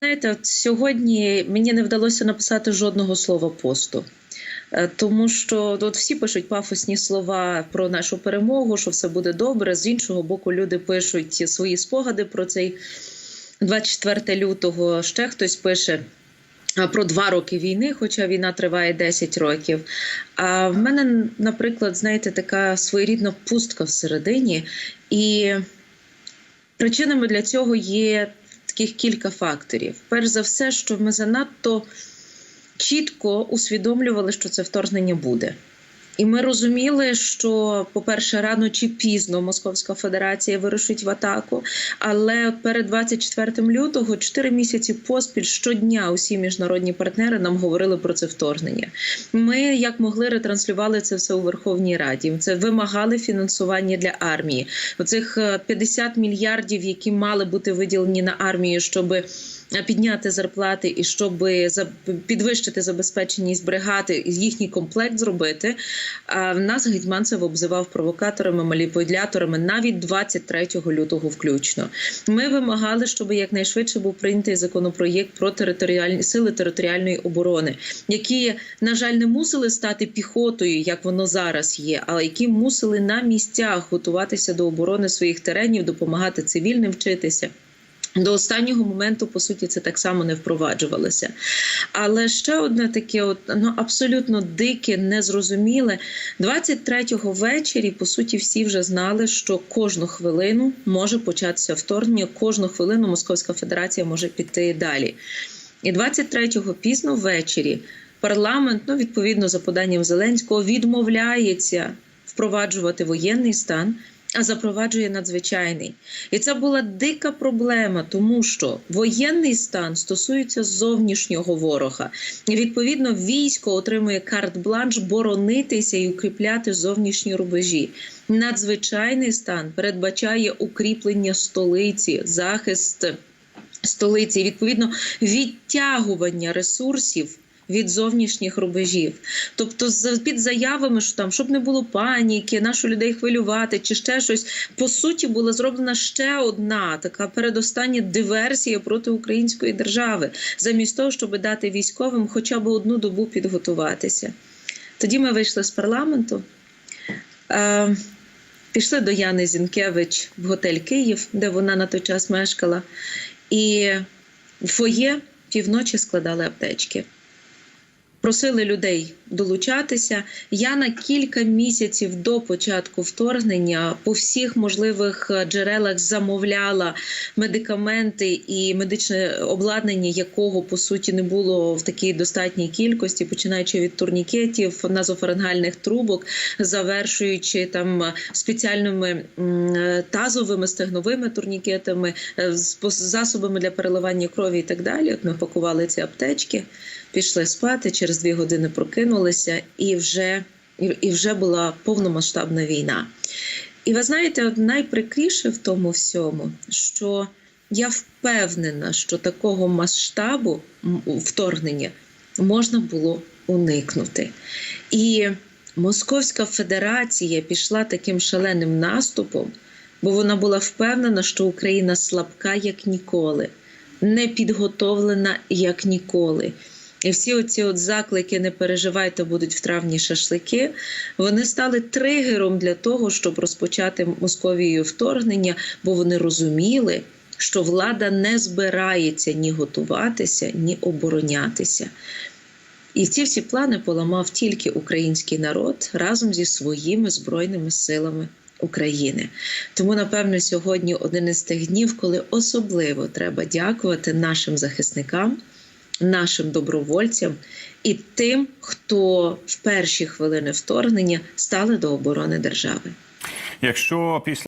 Знаєте, от сьогодні мені не вдалося написати жодного слова посту. Е, Тому що от всі пишуть пафосні слова про нашу перемогу, що все буде добре. З іншого боку, люди пишуть свої спогади про цей 24 лютого. Ще хтось пише про два роки війни, хоча війна триває 10 років. А в мене, наприклад, знаєте, така своєрідна пустка всередині, і причинами для цього є таких кілька факторів. Перш за все, що ми занадто чітко усвідомлювали, що це вторгнення буде. І ми розуміли, що, по-перше, рано чи пізно Московська Федерація вирушить в атаку. Але от перед 24 лютого, 4 місяці поспіль щодня усі міжнародні партнери нам говорили про це вторгнення. Ми, як могли, ретранслювали це все у Верховній Раді. Це вимагали фінансування для армії. Оцих е, 50 мільярдів, які мали бути виділені на армію, щоби підняти зарплати і щоб підвищити забезпеченість бригади їхній комплект зробити. А нас Гетьманцев обзивав провокаторами, маніпуляторами навіть 23 лютого включно. Ми вимагали, щоб якнайшвидше був прийнятий законопроєкт про територіальні сили територіальної оборони, які, на жаль, не мусили стати піхотою, як воно зараз є, але які мусили на місцях готуватися до оборони своїх теренів, допомагати цивільним вчитися. До останнього моменту, по суті, це так само не впроваджувалося. Але ще одне таке, от, ну, абсолютно дике, незрозуміле. 23-го ввечері, по суті, всі вже знали, що кожну хвилину може початися вторгнення, кожну хвилину Московська Федерація може піти далі. І 23-го пізно ввечері парламент, ну відповідно за поданням Зеленського, відмовляється впроваджувати воєнний стан. А запроваджує надзвичайний, і це була дика проблема, тому що воєнний стан стосується зовнішнього ворога, і відповідно військо отримує карт-бланш боронитися і укріпляти зовнішні рубежі. Надзвичайний стан передбачає укріплення столиці, захист столиці, і відповідно відтягування ресурсів. Від зовнішніх рубежів, тобто під заявами, що там щоб не було паніки, нашу людей хвилювати, чи ще щось по суті була зроблена ще одна така передостання диверсія проти української держави, замість того, щоб дати військовим хоча б одну добу підготуватися. Тоді ми вийшли з парламенту, е, пішли до Яни Зінкевич в готель Київ, де вона на той час мешкала, і в фоє півночі складали аптечки. Просили людей долучатися. Я на кілька місяців до початку вторгнення по всіх можливих е, джерелах замовляла медикаменти і медичне обладнання, якого по суті не було в такій достатній кількості, починаючи від турнікетів, назофарингальних трубок, завершуючи там е, спеціальними е, тазовими стегновими турнікетами, засобами для переливання крові і так далі. От ми пакували ці аптечки пішли спати, через дві години прокинулися, і вже, і, вже була повномасштабна війна. І ви знаєте, найприкріше в тому всьому, що я впевнена, що такого масштабу вторгнення можна було уникнути. І Московська Федерація пішла таким шаленим наступом, бо вона була впевнена, що Україна слабка як ніколи, не підготовлена як ніколи. І всі оці от заклики не переживайте, будуть в травні шашлики. Вони стали тригером для того, щоб розпочати Московією вторгнення, бо вони розуміли, що влада не збирається ні готуватися, ні оборонятися. І ці всі плани поламав тільки український народ разом зі своїми збройними силами України. Тому, напевно, сьогодні один із тих днів, коли особливо треба дякувати нашим захисникам, нашим добровольцям і тим, хто в перші хвилини вторгнення стали до оборони держави. Якщо після